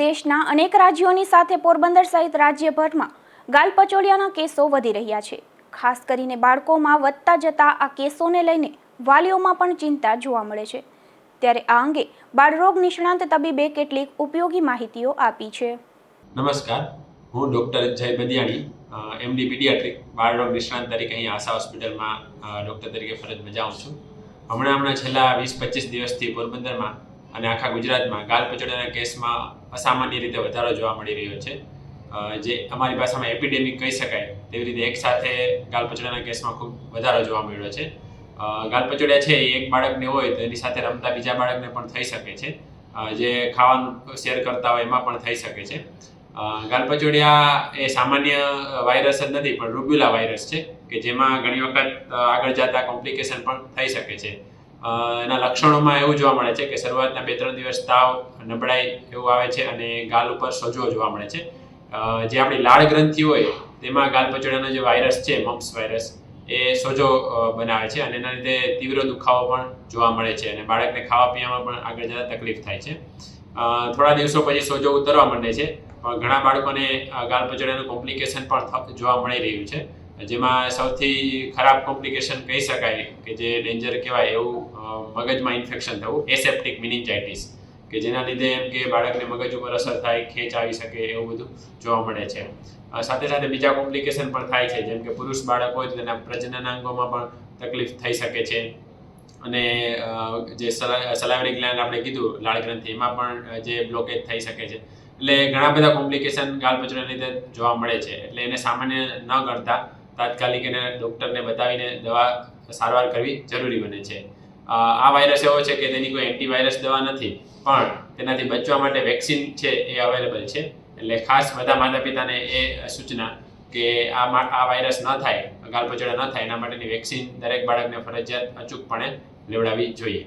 દેશના અનેક રાજ્યોની સાથે પોરબંદર સહિત રાજ્યભરમાં ગાલપચોડિયાના કેસો વધી રહ્યા છે. ખાસ કરીને બાળકોમાં વધતા જતા આ કેસોને લઈને વાલીઓમાં પણ ચિંતા જોવા મળે છે. ત્યારે આ અંગે બાળરોગ નિષ્ણાંત તબીબે કેટલીક ઉપયોગી માહિતીઓ આપી છે. નમસ્કાર. હું ડૉક્ટર જય બદિયાણી એમડી પીડિયાટ્રિક, બાળરોગ નિષ્ણાંત તરીકે અહીં આશા હોસ્પિટલમાં ડૉક્ટર તરીકે ફરજ બજાવું છું. હમણાં હમણાં છેલ્લા વીસ પચીસ દિવસથી પોરબંદરમાં અને આખા ગુજરાતમાં ગાલ પચોડાના કેસમાં અસામાન્ય રીતે વધારો જોવા મળી રહ્યો છે. જે અમારી ભાષામાં એપિડેમિક કહી શકાય તેવી રીતે એકસાથે ગાલ પચોડાના કેસમાં ખૂબ વધારો જોવા મળ્યો છે. ગાલ પચોડિયા છે એ એક બાળકને હોય તો એની સાથે રમતા બીજા બાળકને પણ થઈ શકે છે. જે ખાવાનું શેર કરતા હોય એમાં પણ થઈ શકે છે. ગાલપચોડિયા એ સામાન્ય વાયરસ જ નથી પણ રૂબ્યુલા વાયરસ છે કે જેમાં ઘણી વખત આગળ જતા કોમ્પ્લિકેશન પણ થઈ શકે છે. એના લક્ષણોમાં એવું જોવા મળે છે કે શરૂઆતના બે, ત્રણ દિવસ તાવ, નબળાઈ એવું આવે છે અને ગાલ ઉપર સોજો જોવા મળે છે. જે આપણી લાળ ગ્રંથિ હોય, તેમાં ગાલપચોડિયાનો જે વાયરસ છે મમ્સ વાયરસ એ સોજો બનાવે છે અને એના લીધે તીવ્ર દુખાવો પણ જોવા મળે છે અને બાળકને ખાવા પીવામાં પણ આગળ જતા તકલીફ થાય છે. થોડા દિવસો પછી સોજો ઉતરવા માંડે છે, પણ ઘણા બાળકોને ગાલ પચોડાનું કોમ્પ્લિકેશન પણ જોવા મળી રહ્યું છે. જેમાં સૌથી ખરાબ કોમ્પ્લિકેશન કહી શકાય કે જે ડેન્જર કહેવાય એવું મગજમાં ઇન્ફેક્શન થવું, એસેપ્ટિક મિનિંગાઇટિસ કે જેના લીધે એમ કે બાળકને મગજ ઉપર અસર થાય, ખેંચ આવી શકે એવું બધું જોવા મળે છે. સાથે સાથે બીજા કોમ્પ્લિકેશન પણ થાય છે, જેમ કે પુરુષ બાળક હોય તો તેના પ્રજનનાંગોમાં પણ તકલીફ થઈ શકે છે. અને જે સલાવરી ગ્લેન્ડ આપણે કીધું, લાળ ગ્રંથિ, એમાં પણ જે બ્લોકેજ થઈ શકે છે. એટલે ઘણા બધા કોમ્પ્લિકેશન ગાલપચોના લીધે જોવા મળે છે. એટલે એને સામાન્ય ન કરતા તાત્કાલિક એને ડૉક્ટરને બતાવીને દવા સારવાર કરવી જરૂરી બને છે. આ વાયરસ એવો છે કે તેની કોઈ એન્ટીવાયરસ દવા નથી, પણ તેનાથી બચવા માટે વેક્સિન છે એ અવેલેબલ છે. એટલે ખાસ બધા માતા પિતાને એ સૂચના કે આ આ વાયરસ ન થાય ગાલપચોડા ન થાય, એના માટેની વેક્સિન દરેક બાળકને ફરજિયાત અચૂકપણે લેવડાવવી જોઈએ.